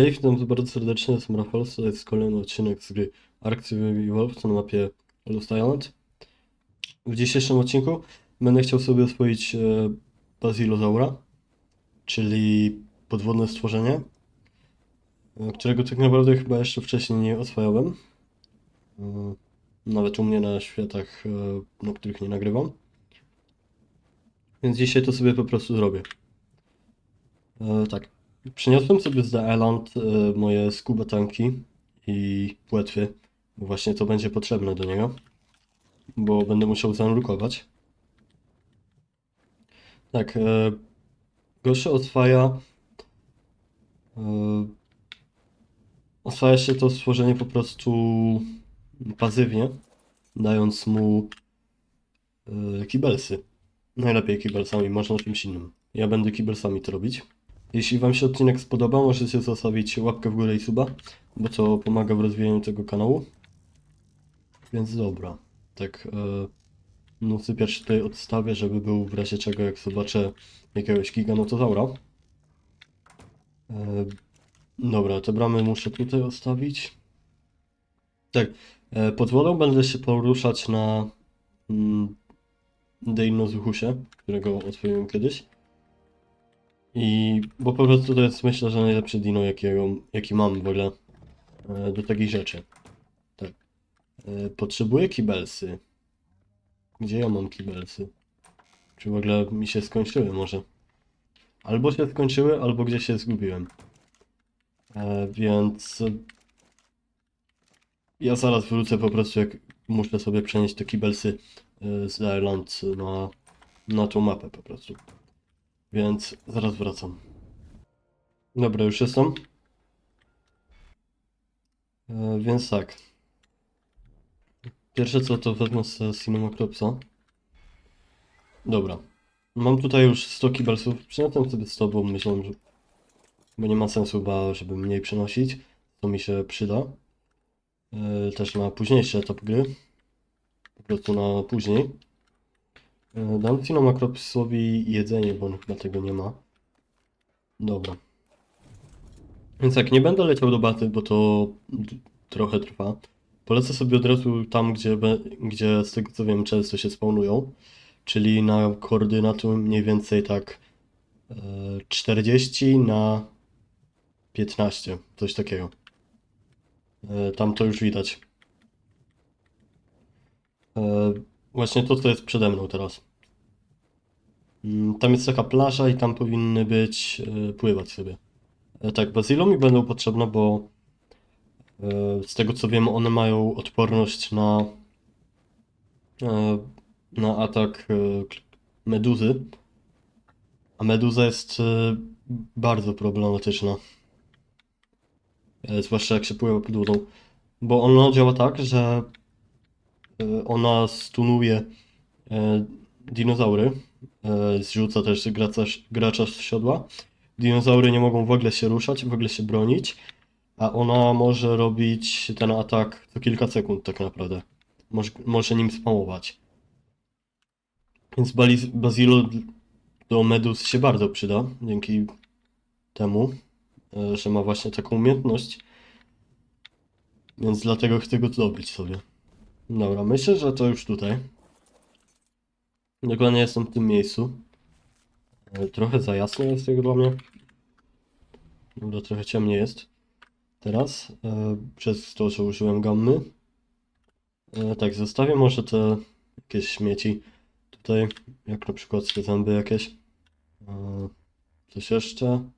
Cześć, witam bardzo serdecznie, jestem Rafał, to jest kolejny odcinek z gry Ark Survival na mapie Lost Island. W dzisiejszym odcinku będę chciał sobie oswoić e, Basilozaura, czyli podwodne stworzenie, e, którego tak naprawdę chyba jeszcze wcześniej nie oswajałem. E, Nawet u mnie na światach, na których nie nagrywam. Więc dzisiaj to sobie po prostu zrobię. Tak. Przyniosłem sobie z The Island e, moje scuba tanki i płetwy, właśnie to będzie potrzebne do niego, bo będę musiał zanurkować. Tak, e, gorsze oswaja e, oswaja się to stworzenie po prostu pasywnie, dając mu kibelsy. Najlepiej kibelsami, można czymś innym. Ja będę kibelsami to robić. Jeśli Wam się odcinek spodoba, możecie zostawić łapkę w górę i suba, bo to pomaga w rozwijaniu tego kanału. Więc dobra, tak, e, no sypiacz tutaj odstawię, żeby był w razie czego, jak zobaczę jakiegoś giganotozaura. E, dobra, te bramy muszę tutaj odstawić. Tak, e, pod wodą będę się poruszać na mm, Deinozuchusie, którego oswoiłem kiedyś. I bo po prostu to jest myślę, że najlepszy dino jakiego, jaki mam w ogóle e, do takich rzeczy. Tak. E, Potrzebuję kibelsy. Gdzie ja mam kibelsy? Czy w ogóle mi się skończyły może? Albo się skończyły, albo gdzieś się zgubiłem. E, więc ja zaraz wrócę po prostu jak muszę sobie przenieść te kibelsy e, z Ireland na, na tą mapę po prostu. Więc zaraz wracam. Dobra, już jestem. E, więc tak. Pierwsze co to wezmę z Cinemacropsa. Dobra. Mam tutaj już 100 kibelsów. Przyniosłem sobie 100, bo myślałem, że... Bo nie ma sensu chyba, żeby mniej przynosić. To mi się przyda. E, też na późniejszy etap gry. Po prostu na później. E, Dam Cinemacropsowi jedzenie, bo on chyba tego nie ma. Dobra. Więc tak, nie będę leciał do baty, bo to trochę trwa. Polecę sobie od razu tam, gdzie, gdzie z tego co wiem często się spawnują. Czyli na koordynaty mniej więcej tak e, 40 na 15, coś takiego. E, Tam to już widać. Właśnie to, co jest przede mną teraz. Mm, Tam jest taka plaża i tam powinny być, e, pływać sobie. E, Tak, bazylo mi będą potrzebne, bo e, z tego co wiem, one mają odporność na, e, na atak e, meduzy. A meduza jest e, bardzo problematyczna. E, Zwłaszcza jak się pływa pod wodą. Bo ona działa tak, że ona stunuje e, dinozaury. E, Zrzuca też gracza, gracza z siodła. Dinozaury nie mogą w ogóle się ruszać, w ogóle się bronić, a ona może robić ten atak co kilka sekund tak naprawdę. Może, może nim spamować. Więc Bazilo do Medus się bardzo przyda, dzięki temu, e, że ma właśnie taką umiejętność. Więc dlatego chcę go zdobyć sobie. Dobra, myślę, że to już tutaj. Dokładnie jestem w tym miejscu. E, Trochę za jasno jest jak dla mnie. Dobra, trochę ciemniej jest. Teraz, e, przez to, że użyłem gammy. E, tak, zostawię może te jakieś śmieci tutaj, jak na przykład te zęby jakieś. Coś jeszcze?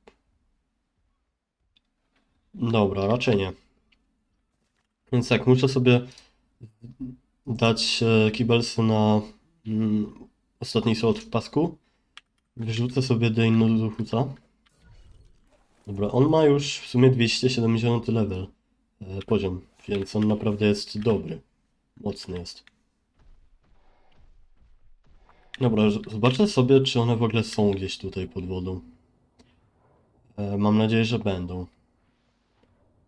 Dobra, raczej nie. Więc tak, muszę sobie dać e, kibelsy na mm, ostatni slot w pasku. Wyrzucę sobie Deinozuchusa. Dobra, on ma już w sumie 270 level e, poziom, więc on naprawdę jest dobry. Mocny jest. Dobra, zobaczę sobie, czy one w ogóle są gdzieś tutaj pod wodą. E, mam nadzieję, że będą.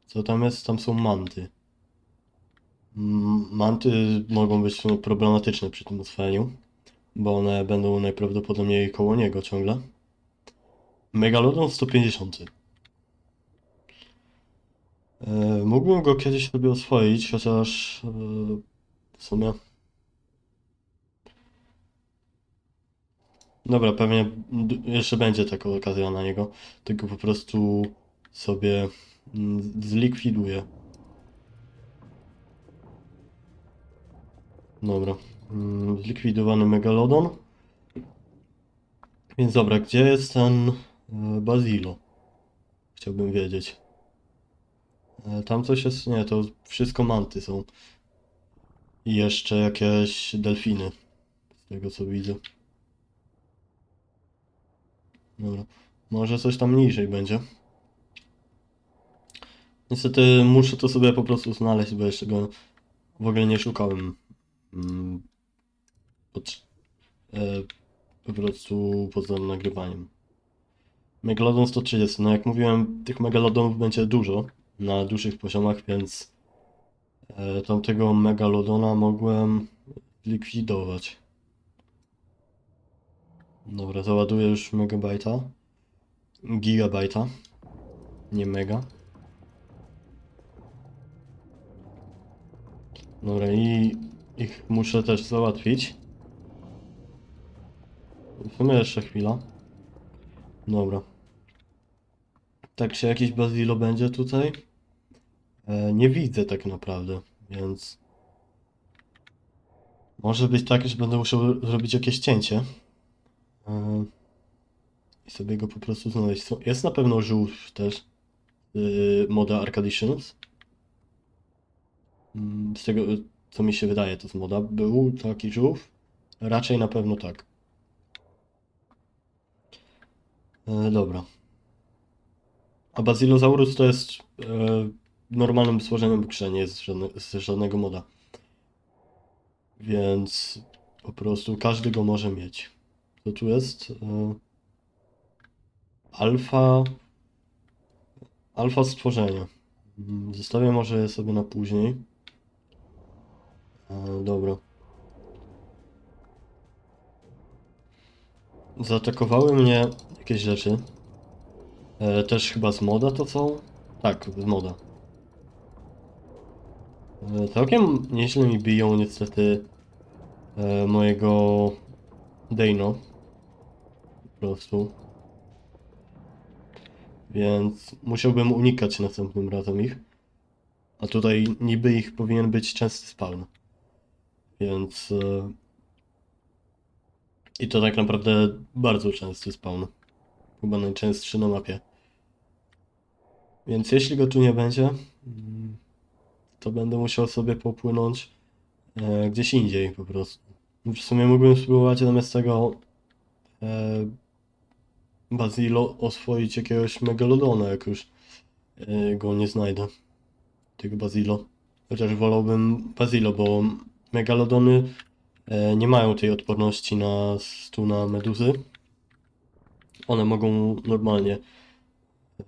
Co tam jest? Tam są manty. Manty mogą być sumie problematyczne przy tym oswajaniu, bo one będą najprawdopodobniej koło niego ciągle. Megalodon 150. E, mógłbym go kiedyś sobie oswoić, chociaż e, w sumie. Dobra, pewnie jeszcze będzie taka okazja na niego, tylko po prostu sobie mm, zlikwiduję. Dobra, mm, zlikwidowany Megalodon. Więc dobra, gdzie jest ten e, Bazilo? Chciałbym wiedzieć. E, Tam coś jest, nie, to wszystko manty są. I jeszcze jakieś delfiny, z tego co widzę. Dobra, może coś tam niżej będzie. Niestety muszę to sobie po prostu znaleźć, bo jeszcze go w ogóle nie szukałem. Mm, Pod, e, po prostu poza nagrywaniem. Megalodon 130. No jak mówiłem, tych megalodonów będzie dużo na dużych poziomach, więc e, tamtego megalodona mogłem likwidować. Dobra, załaduję już megabajta. Gigabajta. Nie mega. Dobra, i ich muszę też załatwić. W jeszcze chwila. Dobra. Tak, czy jakiś Bazilo będzie tutaj? E, nie widzę tak naprawdę, więc... Może być tak, że będę musiał zrobić jakieś cięcie. E, I sobie go po prostu znaleźć. Jest na pewno żółw też. Yy, moda Arcaditions. Mm, Z tego, co mi się wydaje, to z moda. Był taki żółw? Raczej na pewno tak. E, dobra. A Basilosaurus to jest e, normalnym stworzeniem grze, nie jest żadne, z żadnego moda. Więc po prostu każdy go może mieć. To tu jest e, alfa alfa stworzenia. Mm, Zostawię może sobie na później. E, dobra. Zaatakowały mnie jakieś rzeczy. E, też chyba z moda to są? Tak, z moda. E, całkiem nieźle mi biją niestety e, mojego Dano. Po prostu. Więc musiałbym unikać następnym razem ich. A tutaj niby ich powinien być częsty spawn. Więc... E, I to tak naprawdę bardzo częsty spawn. Chyba najczęstszy na mapie. Więc jeśli go tu nie będzie, mm, to będę musiał sobie popłynąć e, gdzieś indziej po prostu. W sumie mógłbym spróbować zamiast tego e, Bazilo oswoić jakiegoś Megalodona, jak już e, go nie znajdę. Tego Bazilo. Chociaż wolałbym Bazilo, bo Megalodony e, nie mają tej odporności na stu na meduzy. One mogą normalnie e,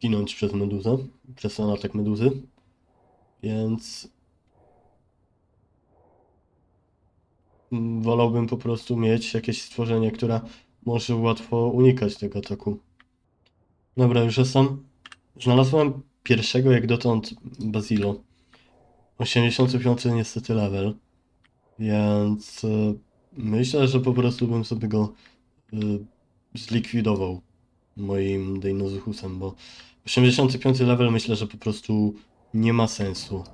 ginąć przez meduzę, przez ten atak meduzy. Więc wolałbym po prostu mieć jakieś stworzenie, które może łatwo unikać tego ataku. Dobra, już jestem. Znalazłem pierwszego jak dotąd Bazilo. 85 niestety level. Więc e, myślę, że po prostu bym sobie go e, zlikwidował moim Deinozuchusem, bo 85 level myślę, że po prostu nie ma sensu.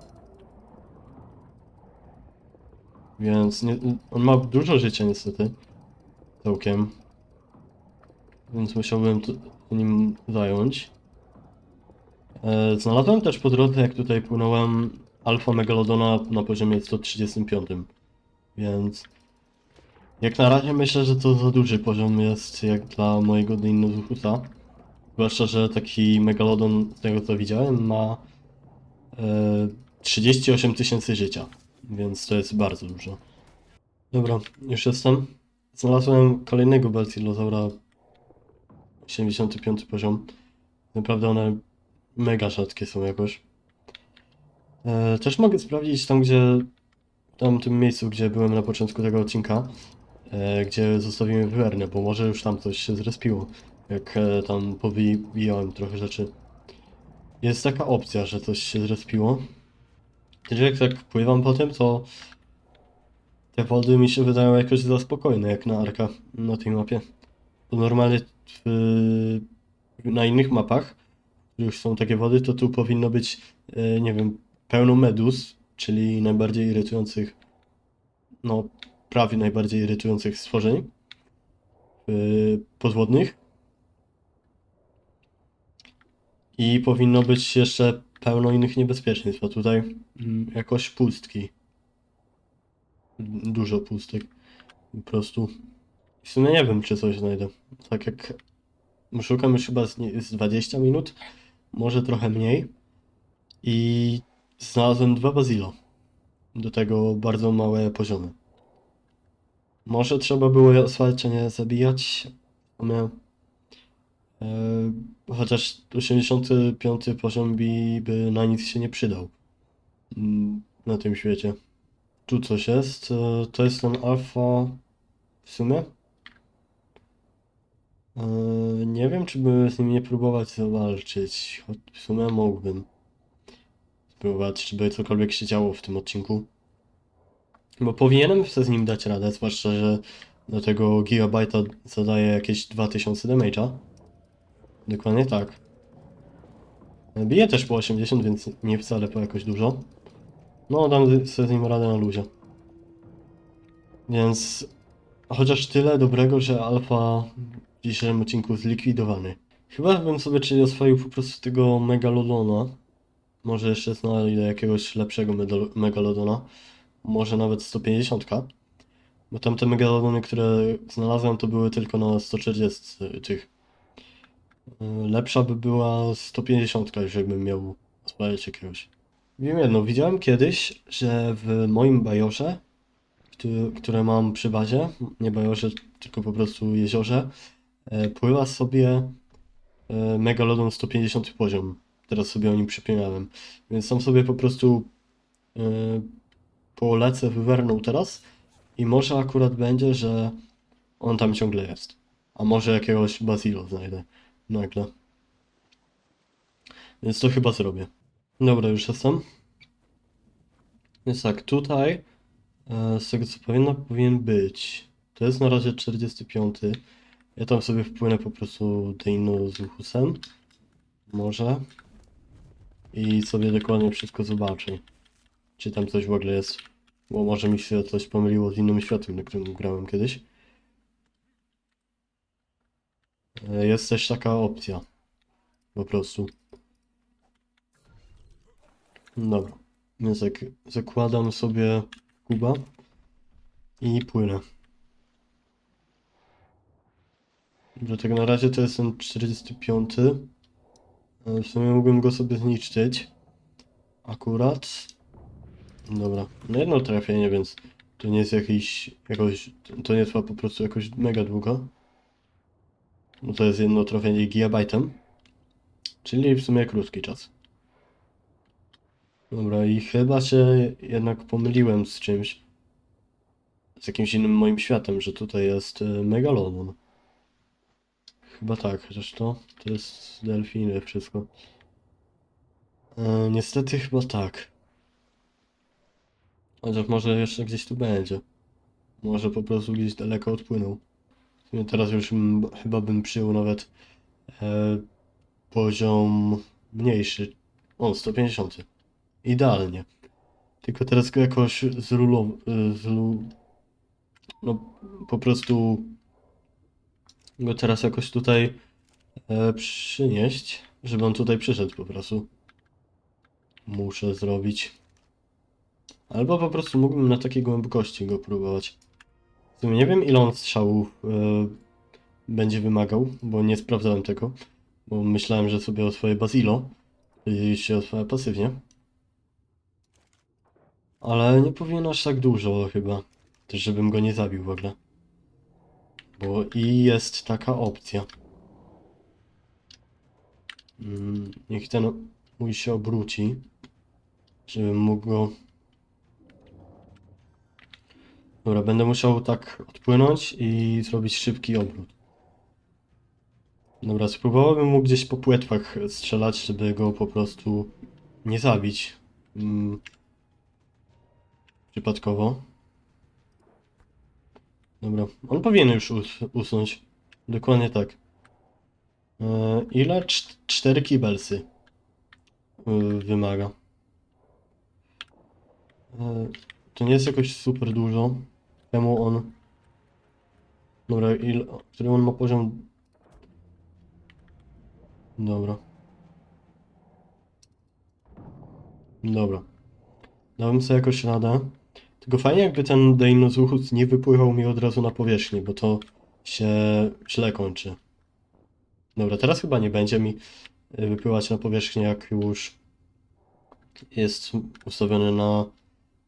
Więc nie, on ma dużo życia niestety. Całkiem. Więc musiałbym nim zająć. E, znalazłem też po drodze, jak tutaj płynąłem, Alfa Megalodona na poziomie 135. Więc jak na razie myślę, że to za duży poziom jest jak dla mojego Deinozuchusa. Zwłaszcza, że taki Megalodon, z tego co widziałem, ma e, 38 tysięcy życia. Więc to jest bardzo dużo. Dobra, już jestem. Znalazłem kolejnego Basilozaura 85 poziom. Naprawdę one mega rzadkie są jakoś. E, też mogę sprawdzić tam, gdzie. Tam tym miejscu, gdzie byłem na początku tego odcinka. E, gdzie zostawiłem wywernę, bo może już tam coś się zrespiło. Jak e, tam powijałem trochę rzeczy. jest taka opcja, że coś się zrespiło. Też jak tak pływam po tym, to te wody mi się wydają jakoś za spokojne, jak na Arka na tej mapie. Bo normalnie w, na innych mapach, już są takie wody, to tu powinno być, nie wiem, pełno medus, czyli najbardziej irytujących, no prawie najbardziej irytujących stworzeń e, podwodnych. I powinno być jeszcze pełno innych niebezpieczeństw, a tutaj mm, jakoś pustki. Dużo pustek. Po prostu. W sumie nie wiem, czy coś znajdę. Tak jak szukam już chyba z, z 20 minut, może trochę mniej. I znalazłem dwa bazilo. Do tego bardzo małe poziomy. Może trzeba było je asfalcie zabijać. W sumie E, chociaż 85 poziom by na nic się nie przydał mm, na tym świecie. Tu coś jest. e, To jest ten alfa w sumie. E, Nie wiem, czy by z nim nie próbować zawalczyć. Choć W sumie mógłbym spróbować, czy by cokolwiek się działo w tym odcinku. Bo powinienem sobie z nim dać radę, zwłaszcza, że do tego gigabajta zadaje jakieś 2000 damage'a. Dokładnie tak. Bije też po 80, więc nie wcale po jakoś dużo. No, dam sobie z nim radę na luzie. Więc chociaż tyle dobrego, że alfa w dzisiejszym odcinku zlikwidowany. Chyba bym sobie czyli oswoił po prostu tego megalodona. Może jeszcze znajdę jakiegoś lepszego megalodona. Może nawet 150. Bo tamte megalodony, które znalazłem, to były tylko na 140 tych. Y, Lepsza by była 150, żebym miał spalić jakiegoś. Wiem jedno, widziałem kiedyś, że w moim bajorze, które mam przy bazie, nie bajorze, tylko po prostu jeziorze, e, pływa sobie e, Megalodon 150 poziom. Teraz sobie o nim przypomniałem. Więc tam sobie po prostu e, polecę wywerną teraz i może akurat będzie, że on tam ciągle jest. A może jakiegoś Basilo znajdę nagle. Więc to chyba zrobię. Dobra, już jestem. Więc tak, tutaj e, z tego co powinno, powinien być. To jest na razie 45. Ja tam sobie wpłynę po prostu Deino z Luchusem. Może. I sobie dokładnie wszystko zobaczę. Czy tam coś w ogóle jest. Bo może mi się coś pomyliło z innym światem, na którym grałem kiedyś. E, Jest też taka opcja. Po prostu. Dobra. Więc jak zakładam sobie kuba i płynę. Dlatego na razie to jest ten 45. E, W sumie mógłbym go sobie zniszczyć. Akurat. Dobra. No jedno trafienie, więc to nie jest jakiś, jakoś, to nie trwa po prostu jakoś mega długo. No to jest jedno trafienie gigabajtem. Czyli w sumie krótki czas. Dobra, i chyba się jednak pomyliłem z czymś. Z jakimś innym moim światem, że tutaj jest e, Megalodon. Chyba tak, chociaż to, jest delfiny wszystko. E, niestety chyba tak. Chociaż może jeszcze gdzieś tu będzie. Może po prostu gdzieś daleko odpłynął. Teraz już chyba bym przyjął nawet e, poziom mniejszy. O, 150. Idealnie. Tylko teraz go jakoś zrulow... y, Zlu... No, po prostu go teraz jakoś tutaj e, przynieść, żeby on tutaj przyszedł po prostu. Muszę zrobić. Albo po prostu mógłbym na takiej głębokości go próbować. W sumie nie wiem ile on strzałów e, będzie wymagał, bo nie sprawdzałem tego. Bo myślałem, że sobie o swoje Basilo i się oswaja pasywnie. Ale nie powinien aż tak dużo chyba. Też żebym go nie zabił w ogóle. Bo i jest taka opcja. Mm, Niech ten mój się obróci. Żebym mógł go... Dobra, będę musiał tak odpłynąć i zrobić szybki obrót. Dobra, spróbowałbym mu gdzieś po płetwach strzelać, żeby go po prostu nie zabić. Mm. Przypadkowo. Dobra, on powinien już us usnąć. Dokładnie tak. E, ile? Cz cztery kibelsy y, wymaga. E, to nie jest jakoś super dużo. Temu on. Dobra, ile, który on ma poziom Dobra. Dobra. Dałem sobie jakoś radę. Tylko fajnie jakby ten Deinozuchus nie wypływał mi od razu na powierzchnię, bo to się źle kończy. Dobra, teraz chyba nie będzie mi y, wypływać na powierzchnię, jak już jest ustawiony na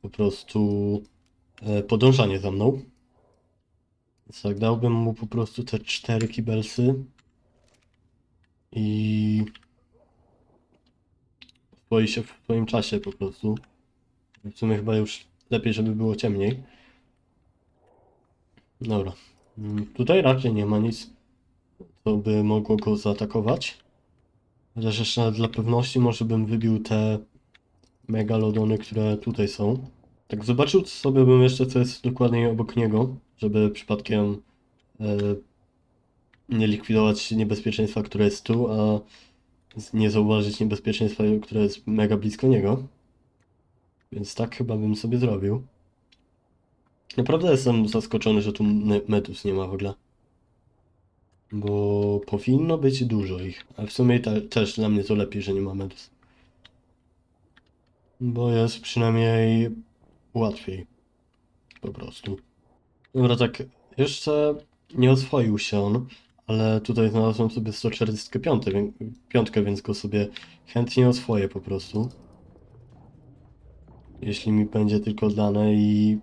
po prostu e, podążanie za mną. Więc tak, dałbym mu po prostu te cztery kibelsy. I boi się w swoim czasie po prostu. W sumie chyba już lepiej, żeby było ciemniej. Dobra. Mm, Tutaj raczej nie ma nic, co by mogło go zaatakować. Chociaż jeszcze dla pewności może bym wybił te megalodony, które tutaj są. Tak zobaczył sobie bym jeszcze, co jest dokładnie obok niego, żeby przypadkiem e, nie likwidować niebezpieczeństwa, które jest tu, a nie zauważyć niebezpieczeństwa, które jest mega blisko niego. Więc tak chyba bym sobie zrobił. Naprawdę jestem zaskoczony, że tu me- medus nie ma w ogóle. Bo powinno być dużo ich. A w sumie te, też dla mnie to lepiej, że nie ma medus. Bo jest przynajmniej łatwiej. Po prostu. Dobra, tak. Jeszcze nie oswoił się on, ale tutaj znalazłem sobie 145, wię- piątkę, więc go sobie chętnie oswoję po prostu. Jeśli mi będzie tylko dane i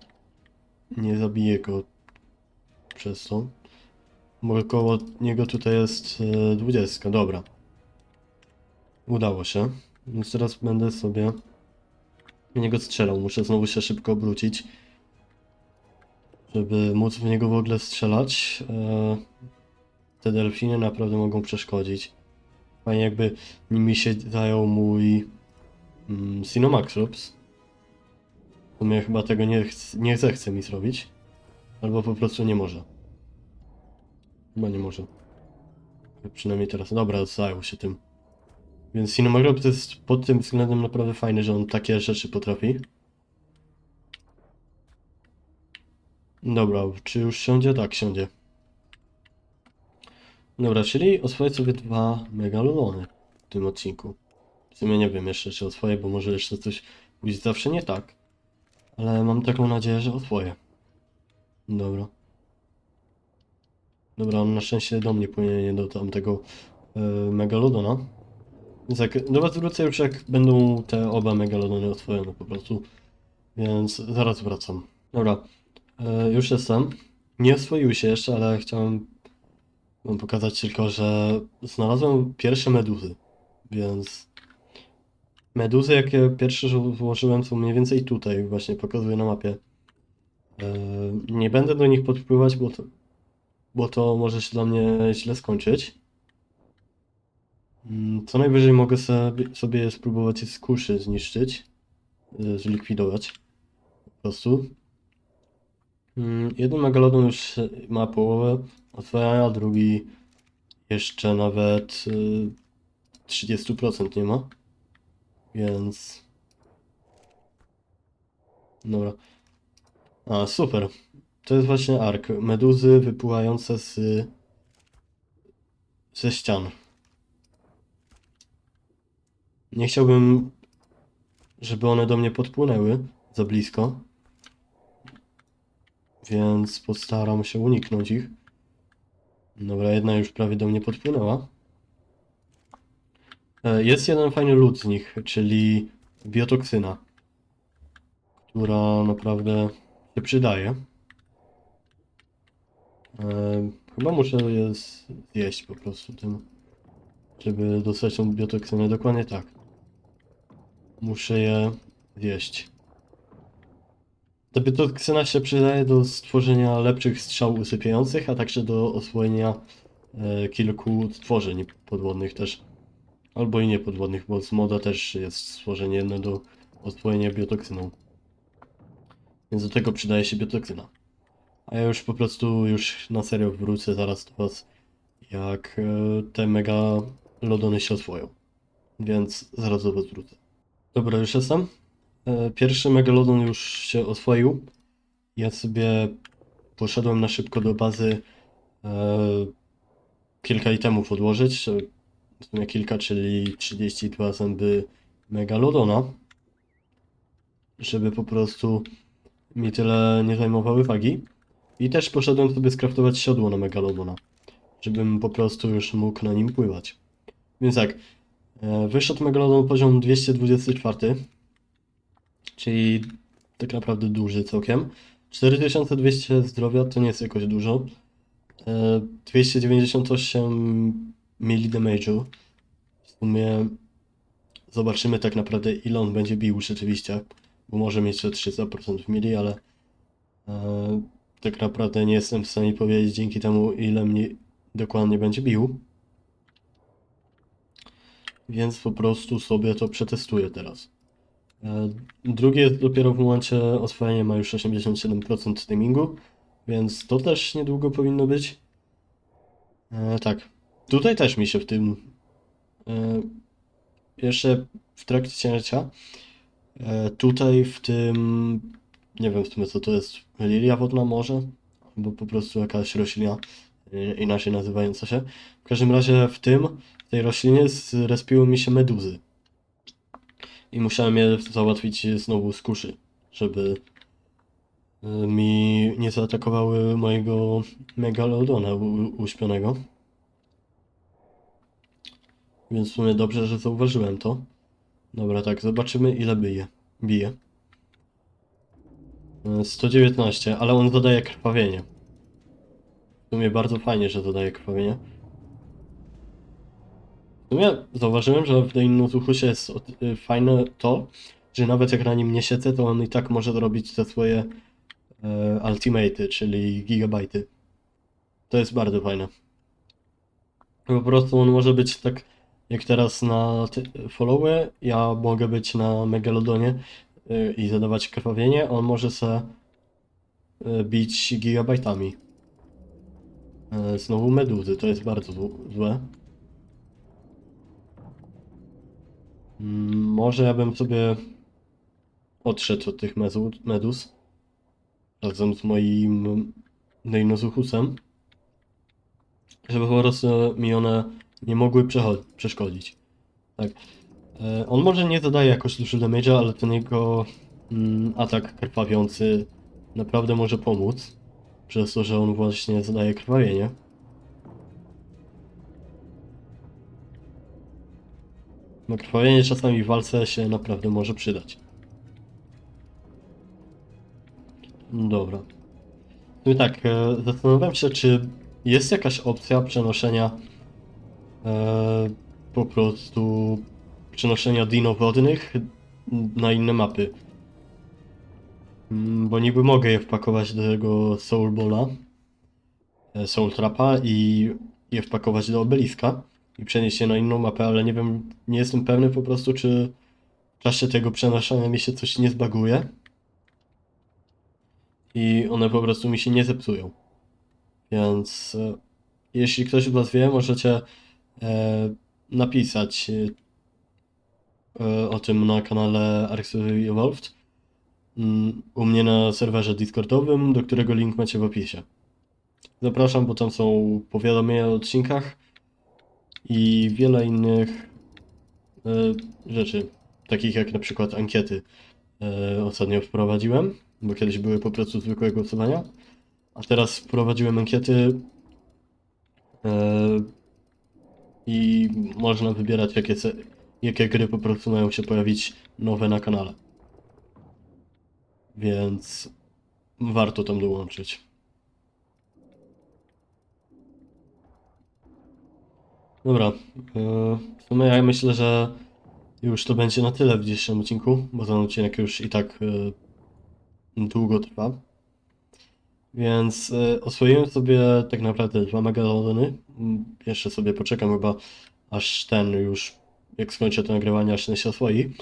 nie zabiję go przez to. Bo koło niego tutaj jest e, 20, dobra. Udało się. Więc teraz będę sobie w niego strzelał. Muszę znowu się szybko obrócić żeby móc w niego w ogóle strzelać, e, te delfiny naprawdę mogą przeszkodzić. Fajnie jakby nimi się zajął mój mm, Sinomaxrops. Sumie chyba tego nie, chc- nie zechce mi zrobić. Albo po prostu nie może. Chyba nie może. Przynajmniej teraz. Dobra, zajął się tym. Więc Sinomaxrops jest pod tym względem naprawdę fajny, że on takie rzeczy potrafi. Dobra, czy już siądzie? Tak, siądzie. Dobra, czyli oswoję sobie dwa megalodony w tym odcinku. W sumie nie wiem jeszcze, czy oswoję, bo może jeszcze coś pójść zawsze nie tak. Ale mam taką nadzieję, że oswoję. Dobra. Dobra, on na szczęście do mnie płynie, nie do tamtego e, megalodona. Więc jak do was wrócę już jak będą te oba megalodony oswojone po prostu. Więc zaraz wracam. Dobra, E, już jestem. Nie oswoił się jeszcze, ale chciałem wam pokazać tylko, że znalazłem pierwsze meduzy, więc meduzy, jakie pierwsze złożyłem, są mniej więcej tutaj, właśnie pokazuję na mapie. E, Nie będę do nich podpływać, bo to, bo to może się dla mnie źle skończyć. Mm, Co najwyżej mogę sobie, sobie spróbować je z kuszy zniszczyć, e, zlikwidować po prostu. Mm, Jeden megalodon już ma połowę oswajania, drugi jeszcze nawet y, 30% nie ma. Więc. Dobra. A, super. To jest właśnie ark. Meduzy wypływające z. ze ścian. Nie chciałbym, żeby one do mnie podpłynęły za blisko więc postaram się uniknąć ich. Dobra, jedna już prawie do mnie podpłynęła. E, Jest jeden fajny lód z nich, czyli biotoksyna, która naprawdę się przydaje. E, Chyba muszę je zjeść po prostu tym, żeby dostać tą biotoksynę. Dokładnie tak. Muszę je zjeść. Ta biotoksyna się przydaje do stworzenia lepszych strzał usypiających, a także do oswojenia e, kilku stworzeń podwodnych też. Albo i niepodwodnych, bo z moda też jest stworzenie jedno do oswojenia biotoksyną. Więc do tego przydaje się biotoksyna. A ja już po prostu już na serio wrócę zaraz do was, jak e, te mega lodony się oswoją. Więc zaraz do was wrócę. Dobra, już jestem. E, Pierwszy megalodon już się oswoił. Ja sobie poszedłem na szybko do bazy e, kilka itemów odłożyć. E, W kilka, czyli 32 zęby megalodona. Żeby po prostu mi tyle nie zajmowały wagi. I też poszedłem sobie skraftować siodło na megalodona. Żebym po prostu już mógł na nim pływać. Więc tak. e, Wyszedł megalodon poziom 224. Czyli tak naprawdę duży całkiem. 4200 zdrowia to nie jest jakoś dużo. E, 298 mili damage'u. W sumie zobaczymy tak naprawdę ile on będzie bił rzeczywiście. Bo może mieć te 300% w mili, ale e, tak naprawdę nie jestem w stanie powiedzieć dzięki temu ile mnie dokładnie będzie bił. Więc po prostu sobie to przetestuję teraz. E, Drugie jest dopiero w momencie oswojenia ma już 87% timingu, więc to też niedługo powinno być. E, tak, tutaj też mi się w tym e, jeszcze w trakcie cięcia e, tutaj w tym nie wiem w sumie co to jest lilia wodna może albo po prostu jakaś roślina e, inaczej nazywająca się. W każdym razie w tym w tej roślinie zrespiły mi się meduzy i musiałem je załatwić znowu z kuszy, żeby mi nie zaatakowały mojego megalodona uśpionego. Więc w sumie dobrze, że zauważyłem to. Dobra, tak, zobaczymy ile bije. Bije. Y, 119, ale on zadaje krwawienie. W sumie bardzo fajnie, że zadaje krwawienie. W sumie zauważyłem, że w Deinuzuchusie jest y, fajne to, że nawet jak na nim nie siedzę, to on i tak może zrobić te swoje e, ultimaty, czyli gigabajty. To jest bardzo fajne. Po prostu on może być tak jak teraz na followy, ja mogę być na Megalodonie y, i zadawać krwawienie, on może se y, bić gigabajtami. E, Znowu meduzy, to jest bardzo zł- złe. Mm, Może ja bym sobie odszedł od tych mezu- medus razem z moim Deinozuchusem, żeby po prostu mi one nie mogły przeszkodzić. Tak. E, On może nie zadaje jakoś dużo damage'a, ale ten jego mm, atak krwawiący naprawdę może pomóc. Przez to, że on właśnie zadaje krwawienie. No krwawienie czasami w walce się naprawdę może przydać. Dobra. No i tak, e, zastanawiam się, czy jest jakaś opcja przenoszenia e, po prostu przenoszenia dino wodnych na inne mapy. Mm, Bo niby mogę je wpakować do tego Soul Balla, e, Soul Trapa i je wpakować do obeliska i przenieść je na inną mapę, ale nie wiem, nie jestem pewny po prostu, czy w czasie tego przenoszenia mi się coś nie zbaguje i one po prostu mi się nie zepsują. Więc e, jeśli ktoś z Was wie, możecie napisać e, o tym na kanale Arxowy Evolved mm, u mnie na serwerze Discordowym, do którego link macie w opisie. Zapraszam, bo tam są powiadomienia o odcinkach i wiele innych e, rzeczy, takich jak na przykład ankiety e, ostatnio wprowadziłem, bo kiedyś były po prostu zwykłe głosowania, a teraz wprowadziłem ankiety e, i można wybierać jakie, jakie gry po prostu mają się pojawić nowe na kanale. Więc warto tam dołączyć. Dobra, e, w sumie ja myślę, że już to będzie na tyle w dzisiejszym odcinku, bo ten odcinek już i tak e, długo trwa. Więc y, oswoiłem sobie tak naprawdę dwa megalodony. Jeszcze sobie poczekam chyba aż ten już, jak skończę to nagrywanie, aż ten się oswoi.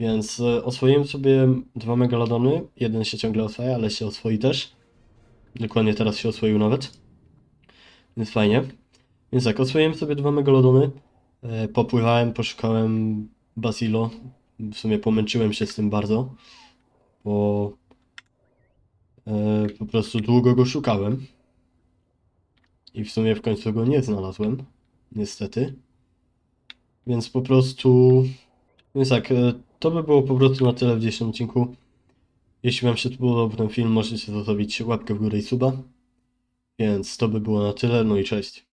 Więc y, oswoiłem sobie dwa megalodony. Jeden się ciągle oswaja, ale się oswoi też. Dokładnie teraz się oswoił nawet. Więc fajnie. Więc tak, oswoiłem sobie dwa megalodony. E, popływałem, poszukałem Basilo. W sumie pomęczyłem się z tym bardzo, bo e, po prostu długo go szukałem. I w sumie w końcu go nie znalazłem. Niestety. Więc po prostu. Więc tak, e, to by było po prostu na tyle w dzisiejszym odcinku. Jeśli Wam się podobał ten film, możecie zostawić łapkę w górę i suba. Więc to by było na tyle, no i cześć.